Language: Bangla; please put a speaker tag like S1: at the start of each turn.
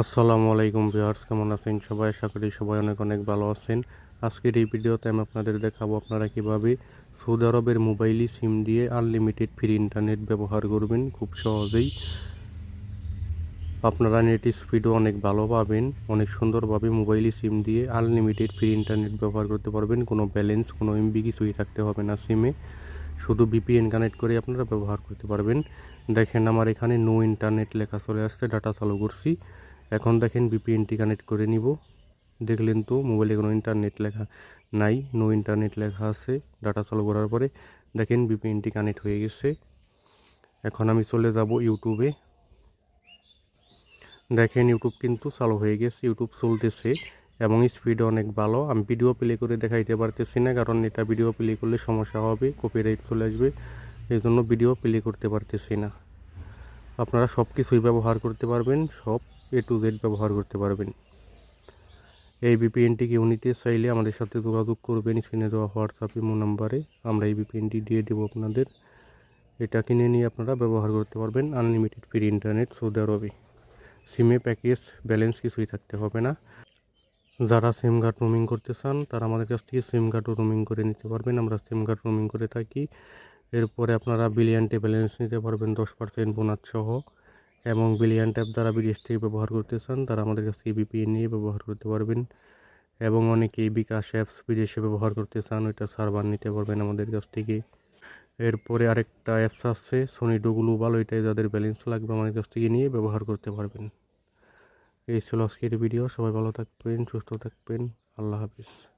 S1: আসসালামু আলাইকুম ভিউয়ার্স, কেমন আছেন সবাই? আশা করি সবাই অনেক অনেক ভালো আছেন। আজকের এই ভিডিওতে আমি আপনাদের দেখাবো আপনারা কীভাবে সৌদি আরবের মোবাইলই সিম দিয়ে আনলিমিটেড ফ্রি ইন্টারনেট ব্যবহার করবেন খুব সহজেই। আপনারা নেট স্পিডও অনেক ভালো পাবেন, অনেক সুন্দরভাবে মোবাইলই সিম দিয়ে আনলিমিটেড ফ্রি ইন্টারনেট ব্যবহার করতে পারবেন, কোনো ব্যালেন্স, কোনো এমবি কিছুই থাকতে হবে না সিমে। শুধু ভিপিএন কানেক্ট করে আপনারা ব্যবহার করতে পারবেন। দেখেন আমার এখানে নো ইন্টারনেট লেখা চলে আসছে, ডাটা চালু করছি। এখন দেখেন ভিপিএনটি কানেক্ট করে নিব। দেখলেন তো মোবাইলে কোনো ইন্টারনেট লেখা নাই নো ইন্টারনেট লেখা আছে ডাটা চালু করার পরে দেখেন ভিপিএনটি কানেক্ট হয়ে গেছে। এখন আমি চলে যাব ইউটিউবে দেখেন ইউটিউব কিন্তু চালু হয়ে গেছে ইউটিউব চলতেছে এবং স্পিড অনেক ভালো। আমি ভিডিও প্লে করে দেখাইতে পারতেছি না, কারণ এটা ভিডিও প্লে করলে সমস্যা হবে কপিরাইট চলে আসবে এই জন্য ভিডিও প্লে করতে পারতেছি না। আপনারা সব কিছুই ব্যবহার করতে পারবেন, সব এ টু জেড ব্যবহার করতে পারবেন। এই বিপিএনটি কেউ নিতে চাইলে আমাদের সাথে যোগাযোগ করবেন। স্ক্রিনে দেওয়া হোয়াটসঅ্যাপ ইমো নাম্বারে আমরা এই বিপিএনটি দিয়ে দেবো আপনাদের। এটা কিনে নিয়ে আপনারা ব্যবহার করতে পারবেন। আনলিমিটেড ফ্রি ইন্টারনেট সৌদি আরবে সিমে প্যাকেজ ব্যালেন্স কিছুই থাকতে হবে না। যারা সিম কার্ড রোমিং করতে চান, তারা আমাদের কাছ থেকে সিম কার্ডও রোমিং করে নিতে পারবেন। আমরা সিম কার্ড রোমিং করে থাকি। এরপরে আপনারা বিলিয়ানটে ব্যালেন্স নিতে পারবেন, দশ পার্সেন্ট বোনাস সহ। এবং বিলিয়ান ট্যাপ দ্বারা বিদেশ থেকে ব্যবহার করতে চান, তারা আমাদের কাছ থেকে বিপিএন নিয়ে ব্যবহার করতে পারবেন। এবং অনেকেই বিকাশ অ্যাপস বিদেশে ব্যবহার করতে চান, ওইটা সার্ভার নিতে পারবেন আমাদের কাছ থেকে। এরপরে আরেকটা অ্যাপস আছে সোনি ডো গ্লোবাল ওইটাই যাদের ব্যালেন্স লাগবে আমাদের কাছ থেকে নিয়ে ব্যবহার করতে পারবেন। এই ছিল আজকের ভিডিও সবাই ভালো থাকবেন, সুস্থ থাকবেন, আল্লাহ হাফিজ।